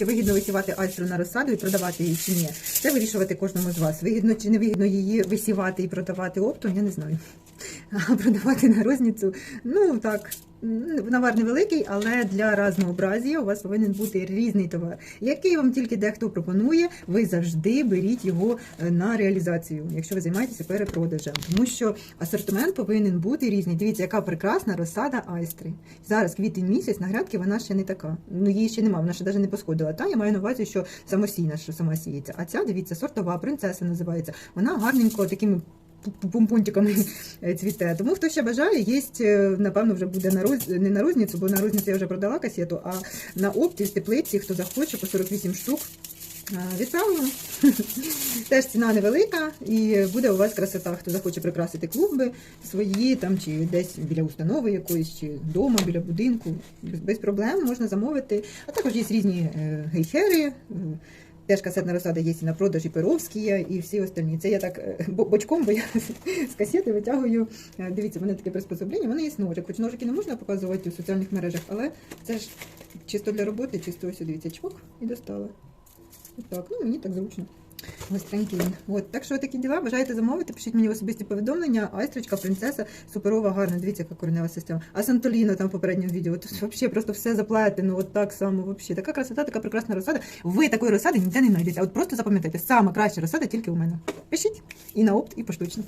Чи вигідно висівати альстру на розсаду і продавати її чи ні? Це вирішувати кожному з вас. Вигідно чи не вигідно її висівати і продавати оптом, я не знаю. А продавати на розницю, ну так, навар невеликий, але для разнообразія у вас повинен бути різний товар. Який вам тільки дехто пропонує, ви завжди беріть його е, на реалізацію, якщо ви займаєтеся перепродажем. Тому що асортимент повинен бути різний. Дивіться, яка прекрасна розсада айстри. Зараз квітень місяць, на грядки вона ще не така. Ну її ще немає, вона ще навіть не посходила. Та я маю на увазі, що самосійна, що сама сіється. А ця, дивіться, сортова принцеса називається. Вона гарненько такими пумпунтиками е, цвіте. Тому хто ще бажає, є, е, напевно, вже буде на роз... не на розницю, бо на розницю я вже продала касету, а на опті з теплиці, хто захоче, по 48 штук. е, Відправимо. Теж ціна невелика, і буде у вас красота. Хто захоче прикрасити клумби свої, там чи десь біля установи якоїсь, чи вдома, біля будинку. Без, без проблем можна замовити. А також є різні е, гейхери. Теж касетна розсада є і на продажі Перовські є, і всі остальні. Це я так е, бочком, бо я з касети витягую. Е, Дивіться, в мене таке приспособлення, в мене є ножик. Хоч ножики не можна показувати у соціальних мережах, але це ж чисто для роботи, чисто ось дивіться, чпок і достала. Отак, ну мені так зручно. Гостренький він. От, так що такі діла. Бажаєте замовити, пишіть мені особисті повідомлення. Айстрочка, принцеса, суперова, гарна. Дивіться, яка коренева система. А Сантоліно там в попередньому відео. Тут взагалі просто все заплетено, от так само. Вообще. Така красота, така прекрасна розсада. Ви такої розсади ніде не знайдете. От просто запам'ятайте, сама краща розсада тільки у мене. Пишіть і на опт, і поштучно.